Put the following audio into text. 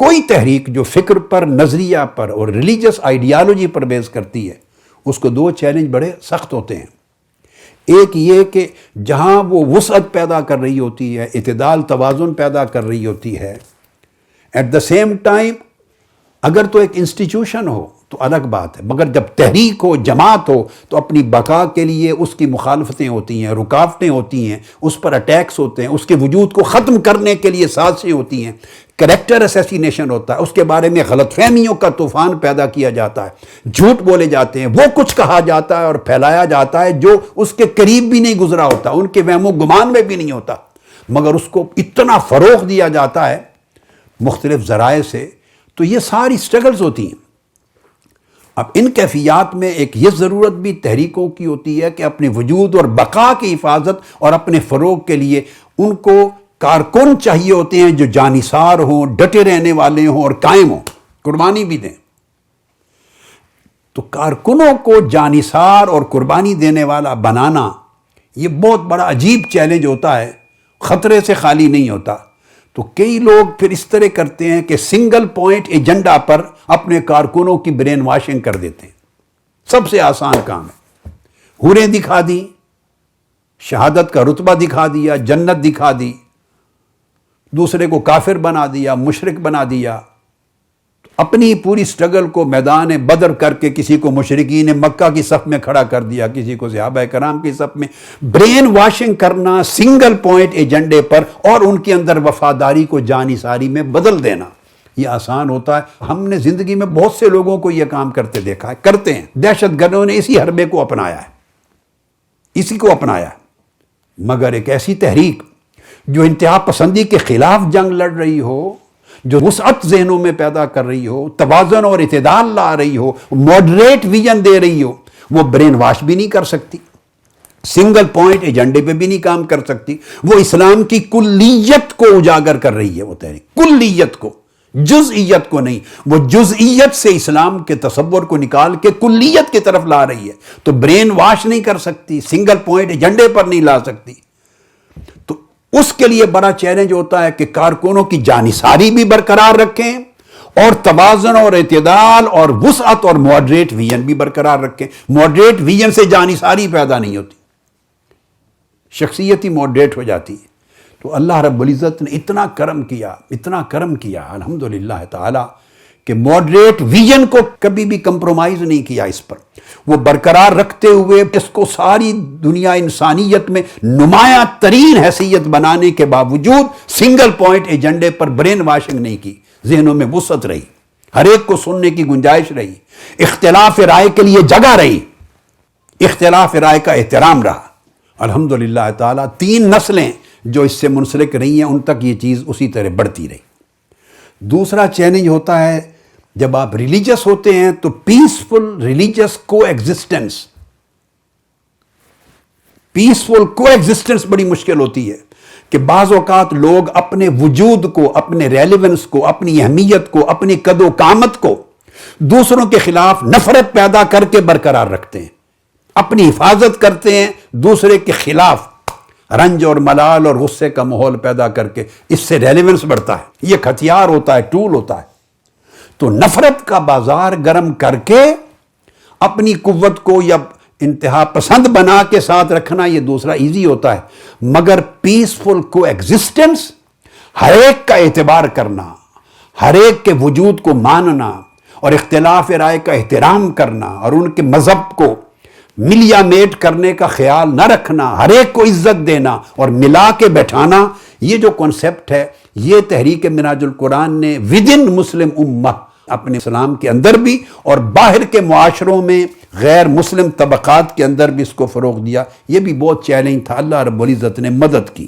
कोई तहरीक जो फ़िक्र पर, नज़रिया पर और रिलीजस आइडियालॉजी पर बेस करती है, उसको दो चैलेंज बड़े सख्त होते हैं। एक ये कि जहाँ वो वसअत पैदा कर रही होती है इतदाल तोज़ुन पैदा कर रही होती है एट द सेम टाइम अगर तो एक इंस्टीट्यूशन हो तो अलग बात है। मगर जब तहरीक हो, जमात हो तो अपनी बका के लिए उसकी मुखालफतें होती हैं, रुकावटें होती हैं, उस पर अटैक्स होते हैं, उसके वजूद को ख़त्म करने के लिए साजिशें होती हैं। करेक्टर असैसिनेशन होता है, उसके बारे में गलत फहमियों का तूफ़ान पैदा किया जाता है। झूठ बोले जाते हैं, वो कुछ कहा जाता है और फैलाया जाता है जो उसके करीब भी नहीं गुजरा होता, उनके वहमो गुमान में भी नहीं होता। मगर उसको इतना फ़रोग दिया जाता है, मुख्तलिफ़ ज़राए से तो ये सारी स्ट्रगल्स होती हैं। अब इन कैफियात में एक ये ज़रूरत भी तहरीकों की होती है कि अपने वजूद और बका की हिफाजत और अपने फ़रोग के लिए उनको कारकुन चाहिए होते हैं जो जानिसार हों, डटे रहने वाले हों और कायम हों। कुर्बानी भी दें। तो कारकुनों को जानिसार और कुर्बानी देने वाला बनाना, ये बहुत बड़ा अजीब चैलेंज होता है। ख़तरे से खाली नहीं होता। तो कई लोग फिर इस तरह करते हैं कि सिंगल पॉइंट एजेंडा पर अपने कारकुनों की ब्रेन वॉशिंग कर देते हैं। सबसे आसान काम है। हुरें दिखा दी, शहादत का रुतबा दिखा दिया, जन्नत दिखा दी, दूसरे को काफिर बना दिया, मुशरक बना दिया अपनी पूरी स्ट्रगल को मैदान बदर करके किसी को मुशरकी ने मक्का की सफ में खड़ा कर दिया, किसी को जहाब कराम की सफ में। ब्रेन वॉशिंग करना सिंगल पॉइंट एजेंडे पर और उनके अंदर वफादारी को जानिसारी में बदल देना। ये आसान होता है। हमने ज़िंदगी में बहुत से लोगों को यह काम करते देखा है, करते हैं। दहशत गर्दों ने इसी हरबे को अपनाया है। इसी को अपनाया मगर एक ऐसी तहरीक, जो इंतहा पसंदी के खिलाफ जंग लड़ रही हो जो वसअत जहनों में पैदा कर रही हो तोज़न और इतदाल ला रही हो मॉडरेट विजन दे रही हो, वो ब्रेन वॉश भी नहीं कर सकती। सिंगल पॉइंट एजेंडे पे भी नहीं काम कर सकती। वो इस्लाम की कुल्लियत को उजागर कर रही है वो तहरीक। कुल्लियत को। जुजइयत को नहीं। वो जुजइयत से इस्लाम के तस्वर को निकाल के कुल्लियत की तरफ़ ला रही है। तो ब्रेन वॉश नहीं कर सकती। सिंगल पॉइंट एजेंडे पर नहीं ला सकती। उसके लिए बड़ा चैलेंज होता है कि कारकुनों की जानिसारी भी बरकरार रखें और तोज़न और अतदाल और वसअत और मॉडरेट विजन भी बरकरार रखें। मॉडरेट विजन से जानिसारी पैदा नहीं होती। शख्सियत ही मॉडरेट हो जाती है। तो अल्लाह रब्ज़त ने इतना करम किया, इतना करम किया, अल्हम्दुलिल्लाह ताला। कि मॉडरेट विजन को कभी भी कंप्रोमाइज़ नहीं किया इस पर। वो बरकरार रखते हुए इसको सारी दुनिया इंसानियत में नुमाया तरीन हैसियत बनाने के बावजूद सिंगल पॉइंट एजेंडे पर ब्रेन वाशिंग नहीं की। जहनों में वसत रही। हर एक को सुनने की गुंजाइश रही। इख्तलाफ राय के लिए जगह रही। इख्तलाफ राय का एहतराम रहा। अल्हम्दुलिल्लाह ताला, तीन नस्लें जो इससे मुंसलिक रही हैं, उन तक ये चीज़ उसी तरह बढ़ती रही। दूसरा चैलेंज होता है, जब आप रिलीजियस होते हैं तो peaceful religious coexistence peaceful coexistence बड़ी मुश्किल होती है कि बाज़ लोग अपने वजूद को, अपने रेलिवेंस को, अपनी अहमियत को, अपनी कदो कामत को दूसरों के खिलाफ नफरत पैदा करके बरकरार रखते हैं। अपनी हिफाजत करते हैं दूसरे के खिलाफ। रंज और मलाल और गुस्से का माहौल पैदा करके इससे रेलिवेंस बढ़ता है। ये हथियार होता है टूल होता है। तो नफरत का बाज़ार गर्म करके अपनी कुत को या इंतहा पसंद बना के साथ रखना यह दूसरा इजी होता है। मगर पीसफुल को एग्जिस्टेंस हर एक का एतबार करना, हर एक के वजूद को मानना और इख्तलाफ राय का एहतराम करना और उनके मज़हब को मिलिया मेट करने का ख्याल ना रखना, हर एक को इज़्ज़त देना और मिला के बैठाना, ये जो कॉन्सेप्ट है, ये तहरीक मिनाजुल कुरान ने विद इन मुस्लिम उम्मा अपने इस्लाम के अंदर भी और बाहर के माशरों में, गैर मुस्लिम तबक़ात के अंदर भी इसको फ़रोग दिया। ये भी बहुत चैलेंज था। अल्लाह रब्ज़त ने मदद की।